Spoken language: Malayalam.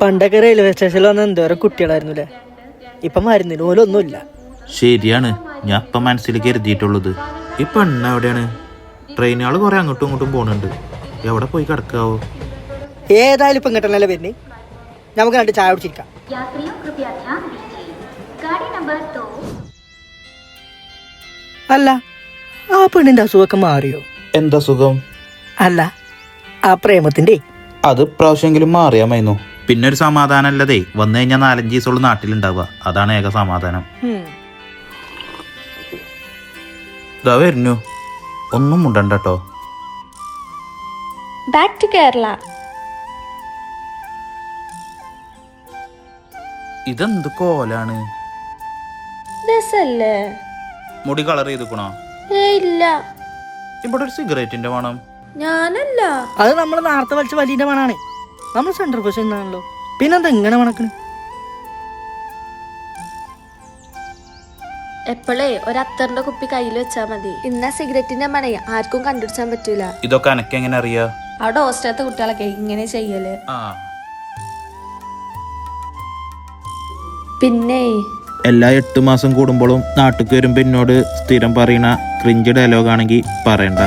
പണ്ടൊക്കെ റെയിൽവേ സ്റ്റേഷനിൽ വന്ന എന്തോരം കുട്ടികളായിരുന്നു അല്ലേ ഇപ്പൊ മരുന്നിന് പോലും ഒന്നുമില്ല. ശരിയാണ്. ഞാൻ ഇപ്പൊ മനസ്സിൽ കരുതിയിട്ടുള്ളത്. ഇപ്പൊ അണ്ണ എവിടെയാണ്? ട്രെയിനുകൾ കൊറേ അങ്ങോട്ടും ഇങ്ങോട്ടും പോണുണ്ട്. എവിടെ പോയി കിടക്കാവോ? ഏതായാലും ഇപ്പൊ ഇങ്ങോട്ടല്ലേ വരുന്നേ? നമുക്ക് രണ്ട് ചായ കുടിച്ചിരിക്കാം അല്ല ആ പെണ്ണിന്റെ അസുഖമൊക്കെ മാറിയോ? എന്താ സുഖം? അല്ല ആ പ്രേമത്തിന്റെ അത് പ്രാവശ്യമെങ്കിലും മാറിയാമായിരുന്നു. പിന്നെ ഒരു സമാധാനം അല്ലതേ വന്നു കഴിഞ്ഞാൽ നാലഞ്ച് ദിവസമുള്ള നാട്ടിലുണ്ടാവുക. അതാണ് ഏക സമാധാനം. ഇതാ വരുന്നു. ഒന്നും മുണ്ടണ്ട കേട്ടോ ബാക്ക് ടു കേരള ഇതെന്ത് കോലാണ്? രസല്ലേ? മുടി കളർ ചെയ്തുക്കണോ ഇല്ല. ഇവിടെ ഒരു സിഗരറ്റിന്റെ മണം. ഞാനല്ല. അത് നമ്മൾ നേരത്തെ വലിച്ച വലിയ മണാണ്. നമ്മൾ സെന്റർ ബസ് എന്നാണല്ലോ പിന്നെന്താ ഇങ്ങനെ മണക്കണ്? എപ്പോഴേ ഒരു അത്തറിന്റെ കുപ്പി കയ്യിൽ വെച്ചാ മതി. ഇന്ന സിഗരറ്റിന്റെ മണയെ ആർക്കും കണ്ടുപിടിച്ചാൻ പറ്റൂല. ഇതൊക്കെ അനക്ക് എങ്ങനെ അറിയാ? അവിടെ ഹോസ്റ്റലത്തെ കുട്ടികളൊക്കെ ഇങ്ങനെ ചെയ്യൽ. ആ. പിന്നെ എല്ലാ എട്ട് മാസം കൂടുമ്പോഴും നാട്ടിൽ വരുമ്പോ എന്നോട് സ്ഥിരം പറയുന്ന ക്രിഞ്ച് ഡയലോഗ് ആണെങ്കിൽ പറയണ്ട.